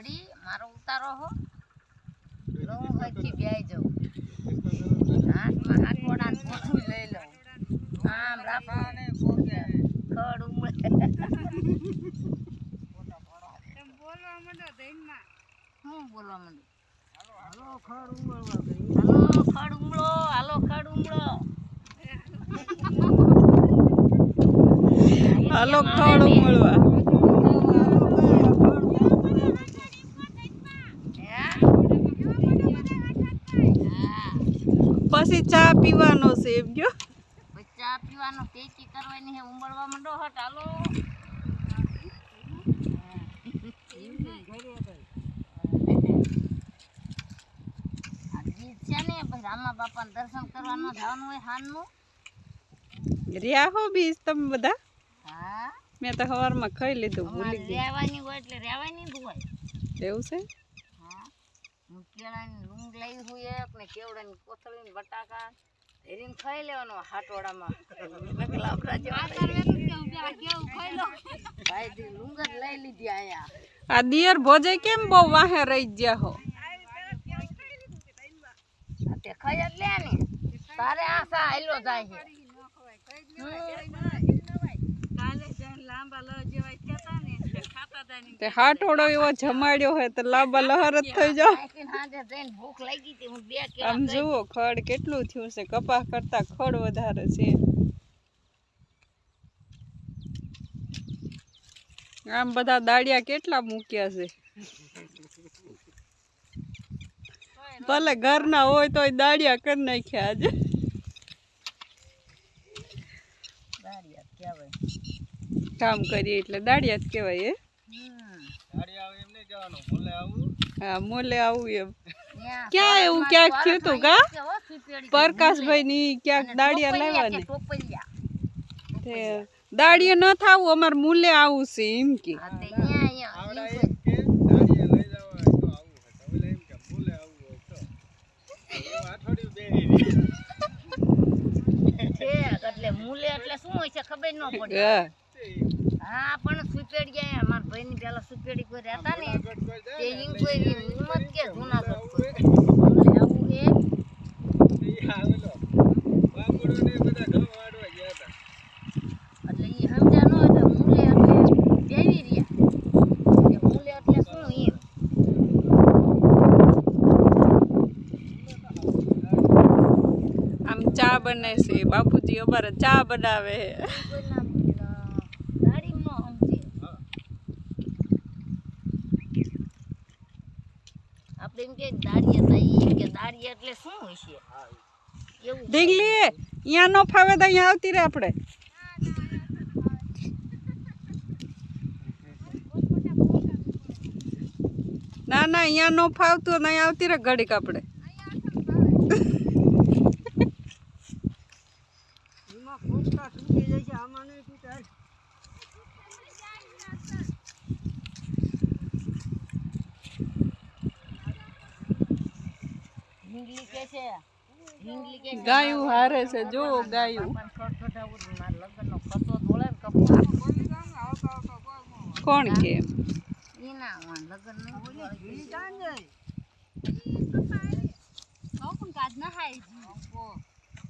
ઘડી મારો ઉતારો હો. બેહી જાઉં. હાથમાં હાથોડા ને પોઠું લઈ લઉં. આમ રાખું. ખડ ઉમળે. હું બોલવા માંડું? હાલો ખડ ઉમળો હાલો ખડ ઉમળો. હાલો ખડ ઉમળવા. પછી ચા પીવાનો છે એમ ગયો ચા પીવાનો ટેચી કરવાની હે ઉંબળવા માંડો હટ હાલો. છે ને રામા બાપાને દર્શન કરવાનું જવાનું હોય હાનનું રહ્યા બીજ તમે બધા? હા. મેં તો સવારમાં ખાઈ લીધું ભૂલી ગઈ. રહેવાની હોય એટલે રહેવાની જ હોય. એવું છે? હા. હું કેળાની લૂંગ લાવી એક ને કેવડાની કોથળી ને બટાકા એરીને ખાઈ લેવાનો હાટોડામાં. ભાઈ લુંગર લઈ લીધી આયા આ દિયર ભોજે કેમ બહુ વાહે રહી ગયા હો? આ તે ખાઈ જ લે ને. તારે આશા આયલો જાય છે. તે હાટોડો એવો જમાડ્યો હોય તો લાંબા લહર જ થઈ જાવ આમ જુઓ ખડ કેટલું થયું છે કપાસ કરતા ખડ વધારે છે. આમ બધા દાડિયા કેટલા મૂક્યા છે? ભલે ઘરના હોય તોય દાડિયા કરી નાખ્યા આજે. કામ કરીએ એટલે દાડિયા જ કહેવાય એ હા મોલે આવું એમ. ત્યાં ક્યાં એવું? સવારમાં ક્યાંક થયું તું સવારમાં કા ઈ કે હો ખીચડી પ્રકાશભાઈ ની ક્યાંક અને દાડિયા ટોપલિયા લેવા કે ને ટોપલિયા. તે દાડિયે ન થાવું અમાર મૂલે આવું છે એમ કે. હા તે ન્યા અહીંયા ઈ કોઈ છે એટલે મૂલે એટલે શું હોય છે ખબર ન પડે. હા. હા પણ સુપેડી ગયા મારા ભાઈની પેલા સુપેડી કોઈ રહેતા ને તે કોઈ હિંમત કે જુનાગઢ કોઈ. આવું હે એટલે એ સમજા ન હતા મૂલે એટલે દેવી રહ્યા. કે મૂલે એટલે શું એમ આમ ચા બને છે બાપુજી અમારે ચા બનાવે. આપણે એમ કે દાડિયા થાય કે દાડિયા એટલે શું છે. એવું ઢીંગલી અહીંયા નો ફાવે તો અહીંયા આવતી રહે આપણે. ના ના અહીંયા નો ફાવતું ને અહીંયા આવતી રહે ઘડીક આપણે. ઢીંગલી કે છે? ઢીંગલી કે ગાયું હારે છે જો ગાયું. કોણ કે? ઈ ના હોય લગ્ન નહીં કાજ ના હાય